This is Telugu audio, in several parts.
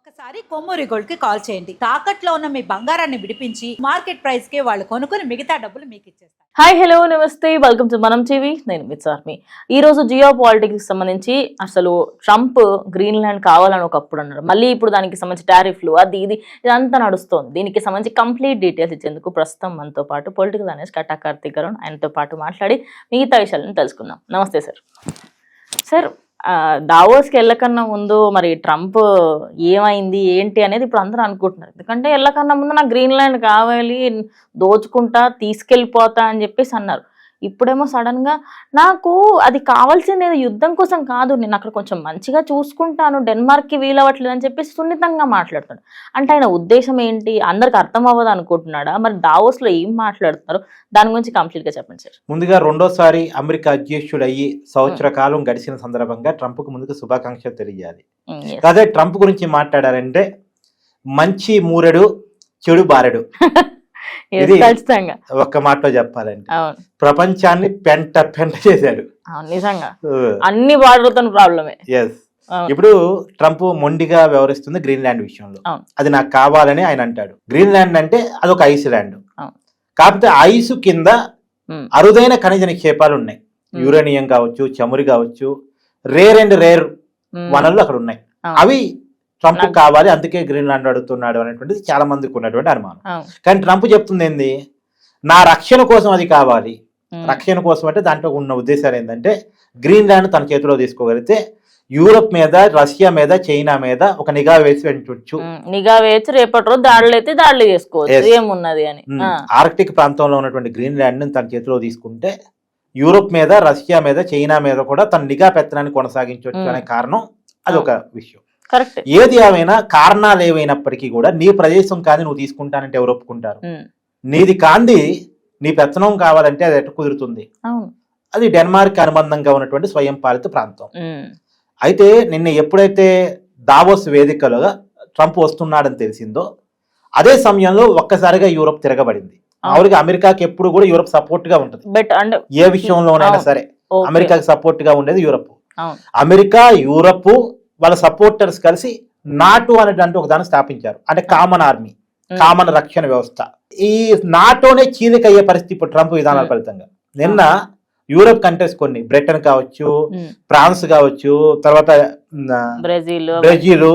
ఒక్కసారి కొమ్మూరి గోల్డ్కి కాల్ చేయండి. తాకట్లో ఉన్న మీ బంగారాన్ని విడిపించి మార్కెట్ ప్రైస్కి వాళ్ళు కొనుక్కుని మిగతా డబ్బులు మీకు ఇచ్చేస్తారు. హాయ్ హలో నమస్తే. Welcome to Manam TV. నేను మిత్సార్మి ఈ రోజు జియో పాలిటిక్స్ సంబంధించి అసలు ట్రంప్ గ్రీన్లాండ్ కావాలని ఒకప్పుడు అన్నారు మళ్ళీ ఇప్పుడు దానికి సంబంధించి టారిఫ్లు అది ఇది ఇదంతా నడుస్తోంది. దీనికి సంబంధించి కంప్లీట్ డీటెయిల్స్ ఇచ్చేందుకు ప్రస్తుతం మనతో పాటు పొలిటికల్ అనేసి కట్టా కార్తీక్ ఆయనతో పాటు మాట్లాడి మిగతా విషయాలను తెలుసుకుందాం. నమస్తే సార్. సార్ దావోస్కి వెళ్ళకన్నా ముందు మరి ట్రంప్ ఏమైంది ఏంటి అనేది ఇప్పుడు అందరూ అనుకుంటున్నారు. ఎందుకంటే వెళ్ళకన్నా ముందు నాకు గ్రీన్లాండ్ కావాలి దోచుకుంటా తీసుకెళ్ళిపోతా అని చెప్పేసి అన్నారు. ఇప్పుడేమో సడన్గా నాకు అది కావాల్సింది ఏదో యుద్ధం కోసం కాదు నేను అక్కడ కొంచెం మంచిగా చూసుకుంటాను డెన్మార్క్కి వీలవ్వట్లేదు అని చెప్పేసి సున్నితంగా మాట్లాడుతాడు. అంటే ఆయన ఉద్దేశం ఏంటి? అందరికి అర్థం అవ్వదు అనుకుంటున్నాడా? మరి దావోస్లో ఏం మాట్లాడుతున్నారు? దాని గురించి కంప్లీట్గా చెప్పండి సార్. ముందుగా రెండోసారి అమెరికా అధ్యక్షుడు అయ్యి సంవత్సర కాలం గడిచిన సందర్భంగా ట్రంప్కు ముందుకు శుభాకాంక్షలు yes. అదే ట్రంప్ గురించి మాట్లాడారంటే మంచి మూరెడు చెడు బారెడు. ఖచ్చితంగా. ఒక్క మాటలో చెప్పాలంటే. ప్రపంచాన్ని పెంట పెంట చేశాడు. నిజంగా. అన్ని బార్డర్తో ప్రాబ్లమే. ఎస్ ఇప్పుడు ట్రంప్ మొండిగా వ్యవహరిస్తుంది గ్రీన్లాండ్ విషయంలో. అది నాకు కావాలని ఆయన అంటాడు. గ్రీన్లాండ్ అంటే అదొక ఐస్ ల్యాండ్. కాకపోతే ఐస్ కింద అరుదైన ఖనిజ నిక్షేపాలు ఉన్నాయి. యురేనియం కావచ్చు చమురు కావచ్చు రేర్ అండ్ రేర్ వనరులు అక్కడ ఉన్నాయి. అవి ట్రంప్ కావాలి అందుకే గ్రీన్లాండ్ అడుగుతున్నాడు అనేటువంటిది చాలా మందికి ఉన్నటువంటి అనుమానం. కానీ ట్రంప్ చెప్తుంది ఏంది? నా రక్షణ కోసం అది కావాలి. రక్షణ కోసం అంటే దాంట్లో ఉన్న ఉద్దేశాలు ఏంటంటే గ్రీన్లాండ్ తన చేతిలో తీసుకోగలిగితే యూరప్ మీద రష్యా మీద చైనా మీద ఒక నిఘా వేసి ఉమ్, నిఘా వేసి రేపటి రోజు దాడులు అయితే దాడులు చేసుకోవచ్చు. ఏమున్నది అని. ఆర్కిటిక్ ప్రాంతంలో ఉన్నటువంటి గ్రీన్లాండ్ని తన చేతిలో తీసుకుంటే యూరోప్ మీద రష్యా మీద చైనా మీద కూడా తన నిఘా పెత్తనాన్ని కొనసాగించవచ్చు. అనే కారణం అదొక విషయం. ఏది ఏమైనా కారణాలు ఏవైనప్పటికీ కూడా నీ ప్రదేశం కాదు నువ్వు తీసుకుంటానంటే ఎవరు ఒప్పుకుంటారు? నీది కాంది నీ పెత్తనం కావాలంటే అది ఎట్ట కుదురుతుంది? అది డెన్మార్క్ అనుబంధంగా ఉన్నటువంటి స్వయం పాలిత ప్రాంతం. అయితే నిన్న ఎప్పుడైతే దావోస్ వేదికలో ట్రంప్ వస్తున్నాడని తెలిసిందో అదే సమయంలో ఒక్కసారిగా యూరోప్ తిరగబడింది. మామూలుగా అమెరికాకి ఎప్పుడు కూడా యూరోప్ సపోర్ట్గా ఉంటుంది బట్ ఏ విషయంలోనైనా. సరే. అమెరికాకి సపోర్ట్గా ఉండేది యూరప్. అమెరికా యూరప్ వాళ్ళ సపోర్టర్స్ కలిసి నాటో అనేటువంటి ఒక దాన్ని స్థాపించారు. అంటే కామన్ ఆర్మీ కామన్ రక్షణ వ్యవస్థ. ఈ నాటోనే చీలికయ్యే పరిస్థితి ఇప్పుడు ట్రంప్ విధానాల. ఫలితంగా. నిన్న యూరోప్ కంట్రీస్ కొన్ని బ్రిటన్ కావచ్చు ఫ్రాన్స్ కావచ్చు తర్వాత బ్రెజిల్.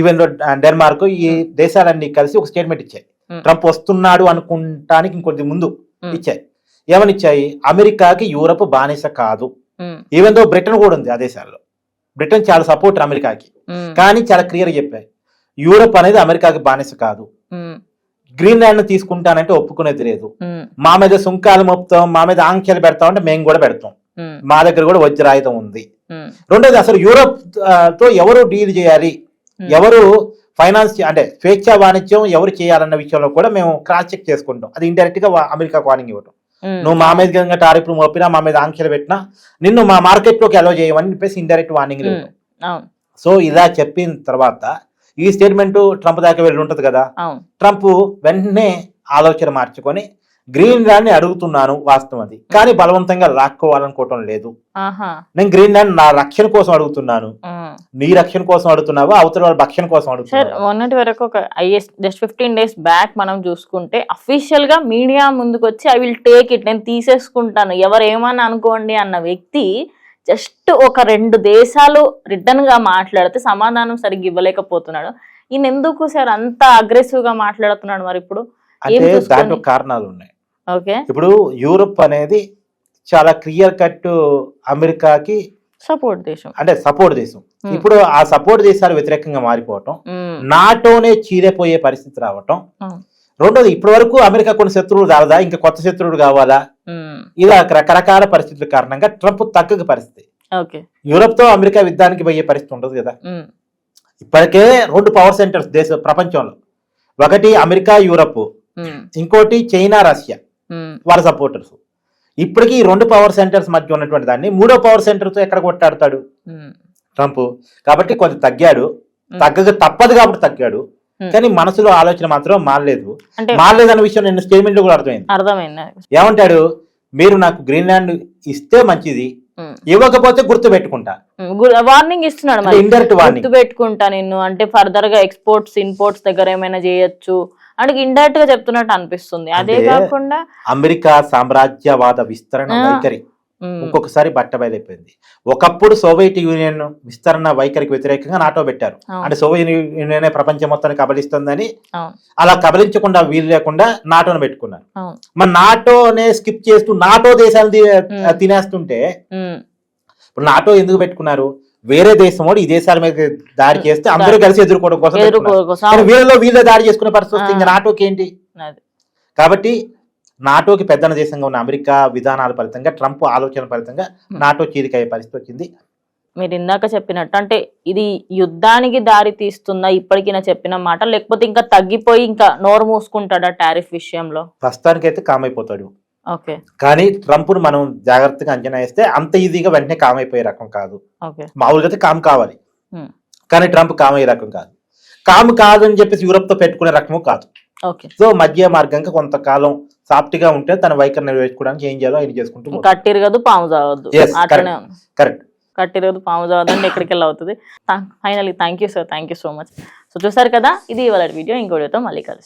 ఈవెన్ డెన్మార్క్ ఈ దేశాలన్నీ కలిసి ఒక స్టేట్మెంట్ ఇచ్చాయి. ట్రంప్ వస్తున్నాడు అనుకుంటానికి ఇంకొద్ది ముందు. ఇచ్చాయి. ఏమని ఇచ్చాయి? అమెరికాకి యూరప్ బానిస కాదు. ఈవెన్ దో బ్రిటన్ కూడా ఉంది ఆ దేశాల్లో. బ్రిటన్ చాలా సపోర్ట్ అమెరికాకి. కానీ చాలా క్లియర్ చెప్పాయి యూరప్ అనేది అమెరికాకి బానిస కాదు. ఉమ్, గ్రీన్లాండ్ తీసుకుంటానంటే ఒప్పుకునేది లేదు. మా మీద సుంకాలు మోపుతాం మా మీద ఆంక్షలు పెడతాం అంటే మేము కూడా పెడతాం. మా దగ్గర కూడా వజ్రాయుధం ఉంది. రెండోది అసలు యూరోప్తో ఎవరు డీల్ చేయాలి? ఎవరు ఫైనాన్స్ అంటే స్వేచ్ఛా వాణిజ్యం ఎవరు చేయాలన్న విషయంలో కూడా మేము క్రాస్ చెక్ చేసుకుంటాం. అది ఇండైరెక్ట్గా అమెరికాకు వార్నింగ్ ఇవ్వటం. నువ్వు మా మీద టారిఫ్లు మోపినా మా మీద ఆంక్షలు పెట్టినా నిన్ను మా మార్కెట్లోకి అలో చేయమని చెప్పేసి ఇండైరెక్ట్ వార్నింగ్ సో ఇలా చెప్పిన తర్వాత ఈ స్టేట్మెంట్ ట్రంప్ దాకా వెళ్ళి ఉంటది కదా? ట్రంప్ వెంటనే ఆలోచన మార్చుకొని గ్రీన్లాండ్ని అడుగుతున్నాను వాస్తవం అది. కానీ బలవంతంగా లాక్కోవాలనుకోవటం లేదు. నేను గ్రీన్లాండ్ నా రక్షణ కోసం అడుగుతున్నాను. నీ రక్షణ కోసం అడుగుతున్నావా? అవతల వాళ్ళ భక్షణ కోసం సార్ అడుగుతున్నావా? మొన్నటి వరకు ఒక is just fifteen days back మనం చూసుకుంటే అఫీషియల్గా మీడియా ముందుకు వచ్చి ఐ విల్ టేక్ ఇట్ నేను తీసేసుకుంటాను ఎవరు ఏమని అనుకోండి అన్న వ్యక్తి జస్ట్ ఒక రెండు దేశాలు రిటర్న్గా మాట్లాడితే సమాధానం సరిగ్గా ఇవ్వలేకపోతున్నాడు. ఈయన ఎందుకు సార్ అంత అగ్రెసివ్గా మాట్లాడుతున్నాడు మరి ఇప్పుడు? అంటే? దాంట్లో కారణాలు ఉన్నాయి ఓకే. ఇప్పుడు యూరోప్ అనేది చాలా క్లియర్ కట్ అమెరికాకి సపోర్ట్ దేశం. అంటే సపోర్ట్ దేశం. ఇప్పుడు ఆ సపోర్ట్ దేశాలు వ్యతిరేకంగా మారిపోవటం నాటోనే చీలిపోయే పరిస్థితి రావటం. రెండోది ఇప్పటి వరకు అమెరికా కొన్ని శత్రువులు రాలదా? ఇంకా కొత్త శత్రువులు కావాలా? ఇలా రకరకాల పరిస్థితుల కారణంగా ట్రంప్ తగ్గక పరిస్థితి. యూరోప్తో అమెరికా యుద్ధానికి పోయే పరిస్థితి ఉంటుంది కదా. ఇప్పటికే రెండు పవర్ సెంటర్స్ దేశ ప్రపంచంలో. ఒకటి అమెరికా యూరప్. ఇంకోటి చైనా రష్యా. వాళ్ళ సపోర్టర్స్. ఇప్పటికీ ఈ రెండు పవర్ సెంటర్స్ మధ్య ఉన్నటువంటి దాన్ని మూడో పవర్ సెంటర్తో ఎక్కడ కొట్టాడుతాడు? ఉమ్, ట్రంప్. కాబట్టి కొంచెం తగ్గాడు. Hmm. తగ్గక తప్పదు కాబట్టి తగ్గాడు. Hmm. కానీ మనసులో ఆలోచన మాత్రం మారలేదు. మారలేదు అన్న విషయం నేను స్టేట్మెంట్లో కూడా అర్థమైంది. అర్థమైంది. ఏమంటాడు? మీరు నాకు గ్రీన్లాండ్ ఇస్తే మంచిది. ఇవ్వకపోతే గుర్తు పెట్టుకుంటా. వార్నింగ్ ఇస్తున్నాడు ఇండైరెక్ట్ వార్నింగ్ గుర్తు పెట్టుకుంటా నిన్ను. అంటే ఫర్దర్గా ఎక్స్పోర్ట్స్ ఇన్పోర్ట్స్ దగ్గర ఏమైనా చేయొచ్చు. అంటే ఇండైరెక్ట్గా చెప్తున్నట్టు అనిపిస్తుంది అదే కాకుండా అమెరికా సామ్రాజ్యవాద విస్తరణ. వైఖరి ఇంకొకసారి బట్టబయలైపోయింది ఒకప్పుడు సోవియట్ యూనియన్ విస్తరణ వైఖరికి వ్యతిరేకంగా నాటో పెట్టారు. అంటే సోవియట్ యూనియన్ ప్రపంచం మొత్తాన్ని కబలిస్తుందని. అలా కబలించకుండా వీలు లేకుండా నాటోను పెట్టుకున్నారు. మరి నాటోనే స్కిప్ చేస్తూ నాటో దేశాలు. తినేస్తుంటే ఇప్పుడు నాటో ఎందుకు పెట్టుకున్నారు వేరే దేశం వాడు ఈ దేశాల మీద దాడి చేస్తే అందరూ కలిసి ఎదుర్కోవడం కోసం వీళ్ళలో వీళ్ళే దాడి చేసుకునే పరిస్థితి వస్తే ఇంకా. నాటోకి ఏంటి. కాబట్టి నాటోకి పెద్దన దేశంగా ఉన్న అమెరికా విధానాల ఫలితంగా ట్రంప్ ఆలోచన ఫలితంగా నాటో చీలికయ్యే పరిస్థితి వచ్చింది. మీరు ఇందాక చెప్పినట్టు అంటే ఇది యుద్ధానికి దారి తీస్తుందా ఇప్పటికి నా చెప్పిన మాట లేకపోతే ఇంకా తగ్గిపోయి ఇంకా నోరు మూసుకుంటాడా టారిఫ్ విషయంలో? ప్రస్తుతానికైతే కామ్ అయిపోతాడు కానీ ట్రంప్ను మనం జాగ్రత్తగా అంచనా వేస్తే అంత ఈజీగా వెంటనే కామ్ అయిపోయే రకం కాదు. మామూలుగా అయితే కామ్ కావాలి. కానీ ట్రంప్ కామ్ అయ్యే రకం కాదు. కామ్ కాదు అని చెప్పేసి యూరప్తో పెట్టుకునే రకము కాదు. ఓకే. సో మధ్య మార్గంగా కొంతకాలం సాఫ్ట్గా ఉంటే తన వైఖరి నెరవేర్చుకోవడానికి ఏం చేయాలో ఆయన చేసుకుంటూ. కట్టిరగదు పాము చావద్దు. కరెక్ట్ కట్టిరగదు పాము చావద్దు అంటే ఎక్కడికి వెళ్ళి అవుతుంది finally thank you sir. Thank you so much. So చూసారు కదా ఇది ఇవాళ వీడియో. ఇంకో వీడియోతో మళ్ళీ కలుస్తాం.